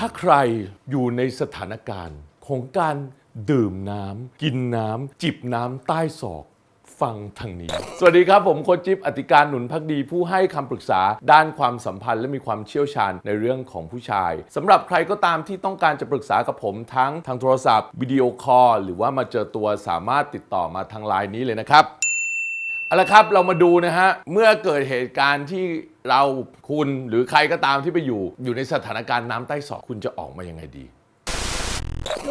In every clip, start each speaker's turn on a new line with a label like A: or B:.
A: ถ้าใครอยู่ในสถานการณ์ของการดื่มน้ำกินน้ำจิบน้ำใต้ศอกฟังทางนี้ สวัสดีครับผมโคจิ๊บอธิการหนุนพักดีผู้ให้คำปรึกษาด้านความสัมพันธ์และมีความเชี่ยวชาญในเรื่องของผู้ชายสำหรับใครก็ตามที่ต้องการจะปรึกษากับผมทั้งทางโทรศัพท์วิดีโอคอลหรือว่ามาเจอตัวสามารถติดต่อมาทางไลน์นี้เลยนะครับเอาละครับเรามาดูนะฮะเมื่อเกิดเหตุการณ์ที่ เราคุณหรือใครก็ตามที่ไปอยู่ อยู่ในสถานการณ์น้ำใต้ศอกคุณจะออกมายังไงดี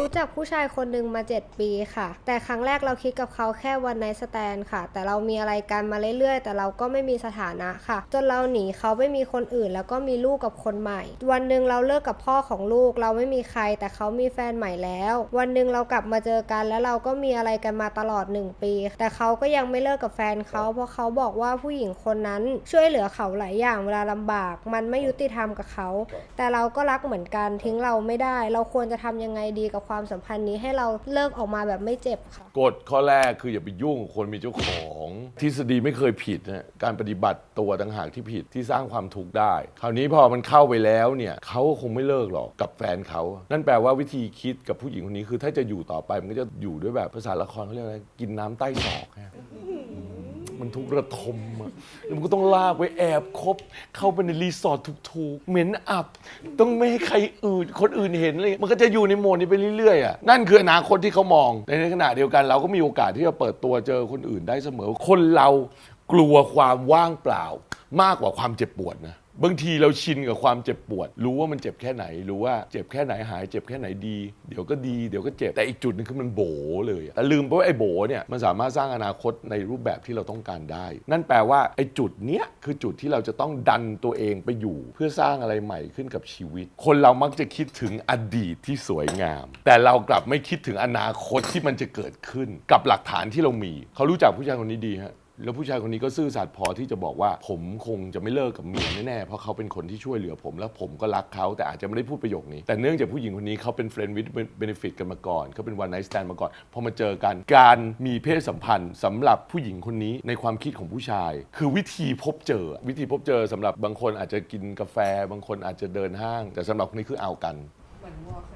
B: รู้จักผู้ชายคนหนึ่งมา 7 ปีค่ะ แต่ครั้งแรกเราคิดกับเขาแค่วันไนสแตนค่ะ แต่เรามีอะไรกันมาเรื่อยๆ แต่เราก็ไม่มีสถานะค่ะ จนเราหนีเขาไปมีคนอื่น แล้วก็มีลูกกับคนใหม่ วันหนึ่งเราเลิกกับพ่อของลูก เราไม่มีใคร แต่เขามีแฟนใหม่แล้ว วันหนึ่งเรากลับมาเจอกัน แล้วเราก็มีอะไรกันมาตลอด 1 ปี แต่เขาก็ยังไม่เลิกกับแฟนเขาเพราะเขาบอกว่าผู้หญิงคนนั้น ช่วยเหลือเขาหลายอย่างเวลาลำบาก มันไม่ยุติธรรมกับเขา แต่เราก็รักเหมือนกันทิ้งเราไม่ได้ เราควรจะทำยังไงดีกับความสัมพันธ์นี้ให้เราเลิกออกมาแบบไม่เจ็บค่ะ
A: กฎข้อแรกคืออย่าไปยุ่งกับคนมีเจ้าของ ทฤษฎีไม่เคยผิดนะการปฏิบัติตัวต่างหากที่ผิดที่สร้างความทุกข์ได้ คราวนี้พอมันเข้าไปแล้วเนี่ยเขาก็คงไม่เลิกหรอกกับแฟนเขา นั่นแปลว่าวิธีคิดกับผู้หญิงคนนี้คือถ้าจะอยู่ต่อไปมันก็จะอยู่ด้วยแบบภาษาละครเขาเรียกอะไรกินน้ำใต้ศอกฮะ มันทุกระทมอะแล้วมันก็ต้องลากไวแอบคบ เข้าไปในรีสอร์ทถูกๆ เหม็นอับ ต้องไม่ให้ใครอื่นคนอื่นเห็นเลย มันก็จะอยู่ในโหมดนี้ไปเรื่อยๆอะนั่นคืออนาคตที่เขามอง ในขณะเดียวกันเราก็มีโอกาสที่จะเปิดตัวเจอคนอื่นได้เสมอ คนเรากลัวความว่างเปล่า มากกว่าความเจ็บปวดนะ บางทีเราชินกับความเจ็บปวด รู้ว่ามันเจ็บแค่ไหน รู้ว่าเจ็บแค่ไหนหายเจ็บแค่ไหนดี เดี๋ยวก็ดีเดี๋ยวก็เจ็บแต่อีกจุดหนึงคือมันโบเลยอะแต่ลืมไปว่าไอ้โบเนี่ยมันสามารถสร้างอนาคตในรูปแบบที่เราต้องการได้ นั่นแปลว่าไอ้จุดเนี้ยคือจุดที่เราจะต้องดันตัวเองไปอยู่ เพื่อสร้างอะไรใหม่ขึ้นกับชีวิต คนเรามักจะคิดถึงอดีตที่สวยงาม แต่เรากลับไม่คิดถึงอนาคตที่มันจะเกิดขึ้น กับหลักฐานที่เรามี เขารู้จักผู้ชายคนนี้ดีฮะ แล้วผู้ชายคนนี้ก็ซื่อสัตย์พอที่จะบอกว่า ผมคงจะไม่เลิกกับเมียแน่ๆเพราะเขาเป็นคนที่ช่วยเหลือผม แล้วผมก็รักเขาแต่อาจจะไม่ได้พูดประโยคนี้ แต่เนื่องจากผู้หญิงคนนี้เขาเป็นเฟรนด์วิดเบนฟิตกันมาก่อนเขาเป็นวันไนท์สแตนมาก่อนพอมาเจอกัน การมีเพศสัมพันธ์สำหรับผู้หญิงคนนี้ในความคิดของผู้ชาย คือวิธีพบเจอ วิธีพบเจอสำหรับบางคนอาจจะกินกาแฟ บางคนอาจจะเดินห้าง แต่สำหรับคนนี้คือเอากัน
C: เหมือนวัวเค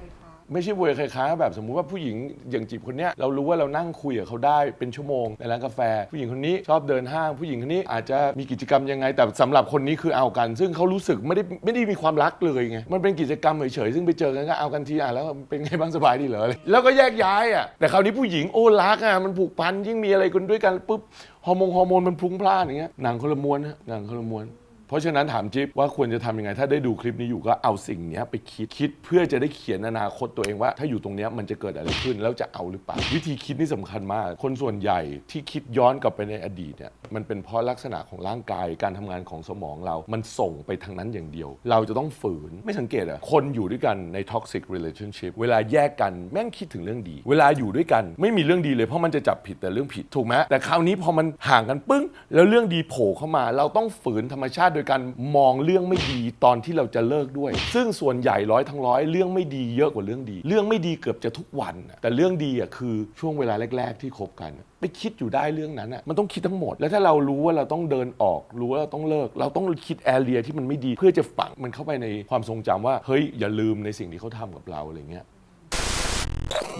C: ยค้า
A: ไม่ใช่เวยคล้ายๆแบบสมมุติว่าผู้หญิงอย่างจีบคนเนี้ยเรารู้ว่าเรานั่งคุยกับเขาได้เป็นชั่วโมงในร้านกาแฟ ผู้หญิงคนนี้ชอบเดินห้าง ผู้หญิงคนนี้อาจจะมีกิจกรรมยังไง แต่สำหรับคนนี้คือเอากัน ซึ่งเขารู้สึกไม่ได้ไม่ได้มีความรักเลยไงมันเป็นกิจกรรมเฉยๆซึ่งไปเจอกันก็เอากันทีอะแล้วเป็นไงบ้างสบายดีเหรอแล้วก็แยกย้ายอะแต่คราวนี้ผู้หญิงโอ้รักอะมันผูกพันยิ่งมีอะไรกันด้วยกันปุ๊บฮอร์โมนฮอร์โมนมันพลุ้งพล่านอย่างเงี้ยหนังคนละม้วนฮะหนังคนละม้วน เพราะฉะนั้นถามจิ๊บว่าควรจะทำยังไง ถ้าได้ดูคลิปนี้อยู่ก็เอาสิ่งเนี้ยไปคิดคิดเพื่อจะได้เขียนอนาคตตัวเองว่า ถ้าอยู่ตรงเนี้ยมันจะเกิดอะไรขึ้นแล้วจะเอาหรือเปล่าวิธีคิดนี่สำคัญมาก คนส่วนใหญ่ที่คิดย้อนกลับไปในอดีตเนี่ยมันเป็นเพราะลักษณะของร่างกายการทำงานของสมองเรา มันส่งไปทางนั้นอย่างเดียว เราจะต้องฝืนไม่สังเกตเหรอะคนอยู่ด้วยกันใน toxic relationship เวลาแยกกันแม่งคิดถึงเรื่องดี เวลาอยู่ด้วยกันไม่มีเรื่องดีเลยเพราะมันจะจับผิดแต่เรื่องผิดถูกไหมแต่คราวนี้พอมันห่างกันปึ้ง แล้วเรื่องดีโผล่เข้ามา เราต้องฝืนธรรมชาติโดยการมองเรื่องไม่ดีตอนที่เราจะเลิกด้วย ซึ่งส่วนใหญ่ร้อยทั้งร้อยเรื่องไม่ดีเยอะกว่าเรื่องดี เรื่องไม่ดีเกือบจะทุกวันน่ะแต่เรื่องดีอะคือช่วงเวลาแรก ๆ ที่คบกันไปคิดอยู่ได้เรื่องนั้นอะมันต้องคิดทั้งหมด แล้วถ้าเรารู้ว่าเราต้องเดินออกรู้ว่าเราต้องเลิก เราต้องคิดแอเรียที่มันไม่ดีเพื่อจะฝังมันเข้าไปในความทรงจำว่าเฮ้ยอย่าลืมในสิ่งที่เขาทำกับเราอะไรเงี้ย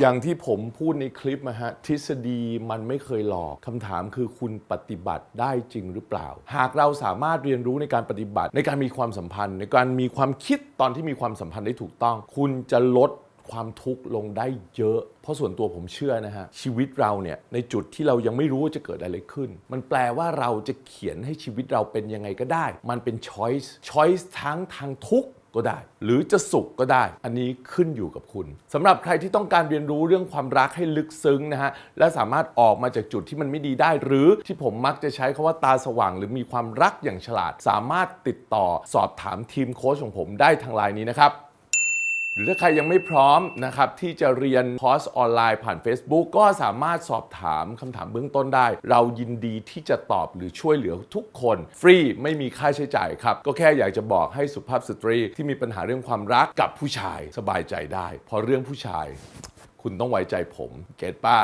A: อย่างที่ผมพูดในคลิปนะฮะทฤษฎีมันไม่เคยหลอกคำถามคือคุณปฏิบัติได้จริงหรือเปล่า หากเราสามารถเรียนรู้ในการปฏิบัติ ในการมีความสัมพันธ์ ในการมีความคิดตอนที่มีความสัมพันธ์ได้ถูกต้อง คุณจะลดความทุกข์ลงได้เยอะ เพราะส่วนตัวผมเชื่อนะฮะ ชีวิตเราเนี่ย ในจุดที่เรายังไม่รู้ว่าจะเกิดอะไรขึ้น มันแปลว่าเราจะเขียนให้ชีวิตเราเป็นยังไงก็ได้ มันเป็น choice choice ทั้งทางทุกข์ ก็ได้ หรือจะสุขก็ได้ อันนี้ขึ้นอยู่กับคุณสำหรับใครที่ต้องการเรียนรู้เรื่องความรักให้ลึกซึ้งนะฮะและสามารถออกมาจากจุดที่มันไม่ดีได้ หรือที่ผมมักจะใช้คาว่าตาสว่าง หรือมีความรักอย่างฉลาด สามารถติดต่อสอบถามทีมโค้ชของผมได้ทางไลน์นี้นะครับ หรือถ้าใครยังไม่พร้อมนะครับที่จะเรียนคอร์สออนไลน์ผ่าน Facebook ก็สามารถสอบถามคำถามเบื้องต้นได้ เรายินดีที่จะตอบหรือช่วยเหลือทุกคน ฟรีไม่มีค่าใช้จ่ายครับ ก็แค่อยากจะบอกให้สุภาพสตรีที่มีปัญหาเรื่องความรักกับผู้ชายสบายใจได้ เพราะเรื่องผู้ชาย คุณต้องไว้ใจผม เก็ตป่ะ